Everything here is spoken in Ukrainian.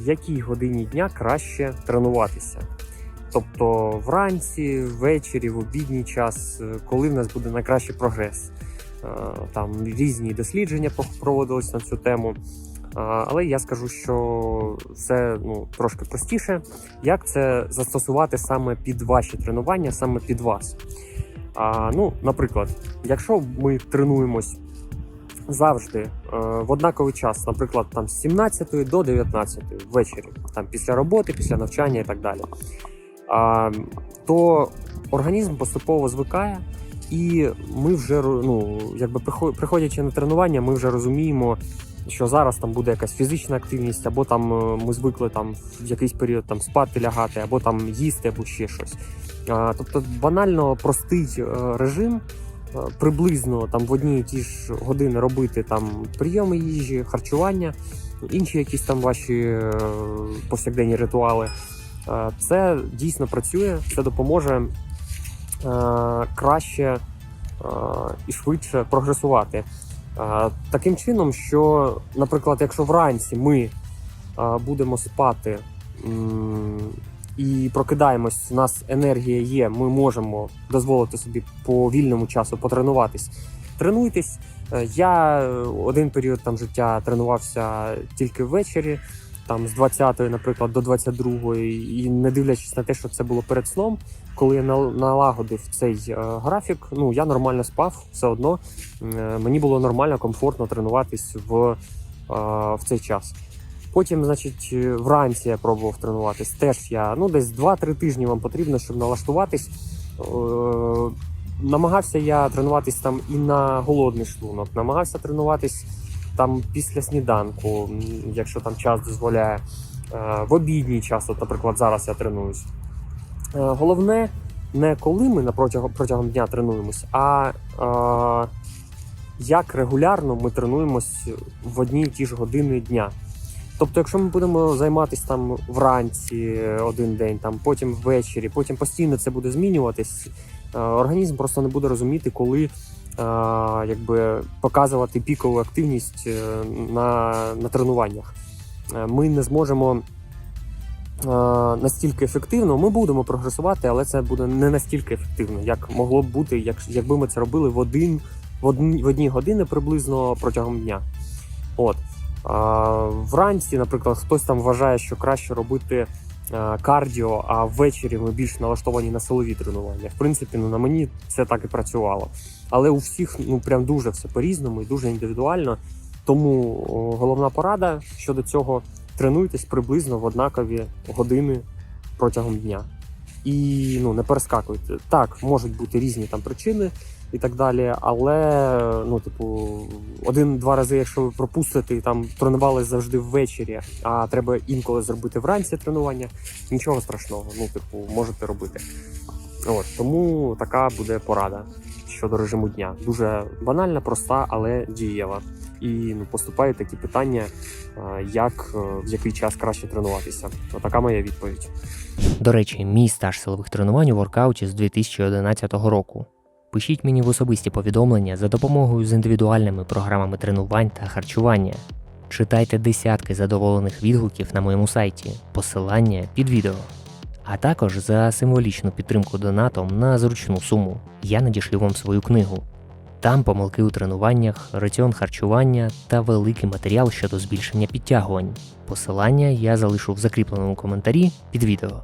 в якій годині дня краще тренуватися. Тобто вранці, ввечері, в обідній час, е, коли в нас буде найкращий прогрес. Е, Там різні дослідження проводились на цю тему. Е, Але я скажу, що це ну, трошки простіше. Як це застосувати саме під ваші тренування, саме під вас? А, ну, наприклад, якщо ми тренуємось завжди е, в однаковий час, наприклад, там з 17 до 19 ввечері, там після роботи, після навчання і так далі, то організм поступово звикає, і ми вже ну, якби прихо- приходячи на тренування, ми вже розуміємо. Що зараз там буде якась фізична активність, або там е, ми звикли там в якийсь період там спати лягати, або там їсти, або ще щось. Тобто банально простий е, режим, приблизно там в одні і ті ж години робити там прийоми їжі, харчування, інші якісь там ваші е, повсякденні ритуали. Е, Це дійсно працює, це допоможе е, краще е, і швидше прогресувати. Е, Таким чином, що, наприклад, якщо вранці ми е, будемо спати і прокидаємось, у нас енергія є, ми можемо дозволити собі по вільному часу потренуватись. Тренуйтесь. Е, Я е, один період там життя тренувався тільки ввечері, там з 20 наприклад, до 22 і не дивлячись на те, що це було перед сном, коли я нал- налагодив цей е, графік, ну я нормально спав, все одно мені було нормально, комфортно тренуватись в, в цей час. Потім, значить, е, вранці я пробував тренуватись. Теж я ну десь 2-3 тижні вам потрібно, щоб налаштуватись. Е, намагався я тренуватись там і на голодний шлунок, намагався тренуватись там після сніданку, якщо там час дозволяє. Е, в обідній час, от, наприклад, зараз я тренуюсь. Головне не коли ми протягом, протягом дня тренуємось, а е, як регулярно ми тренуємось в одні і ті ж години дня. Тобто, якщо ми будемо займатися там вранці один день, там потім ввечері, потім постійно це буде змінюватись, е, організм просто не буде розуміти, коли е, якби показувати пікову активність е, на, на тренуваннях. Е, Ми не зможемо е, настільки ефективно. Ми будемо прогресувати, але це буде не настільки ефективно, як могло б бути, як, якби ми це робили в один в одні, в одні години приблизно протягом дня. От. Вранці, наприклад, хтось там вважає, що краще робити е, кардіо, а ввечері ми більш налаштовані на силові тренування. В принципі, ну на мені це так і працювало. Але у всіх ну прям дуже все по-різному і дуже індивідуально. Тому головна порада щодо цього тренуйтесь приблизно в однакові години протягом дня. І ну не перескакуйте. Так, можуть бути різні там причини і так далі. Але ну, типу, один-два рази, якщо ви пропустите там тренувались завжди ввечері, а треба інколи зробити вранці тренування, нічого страшного. Ну, типу, можете робити. От тому така буде порада щодо режиму дня. Дуже банальна, проста, але дієва. І ну, поступають такі питання, як е, в який час краще тренуватися. Отака моя відповідь. До речі, мій стаж силових тренувань у воркауті з 2011 року. Пишіть мені в особисті повідомлення за допомогою з індивідуальними програмами тренувань та харчування. Читайте десятки задоволених відгуків на моєму сайті, посилання під відео. А також за символічну підтримку донатом на зручну суму я надішлю вам свою книгу. Там помилки у тренуваннях, раціон харчування та великий матеріал щодо збільшення підтягувань. Посилання я залишу в закріпленому коментарі під відео.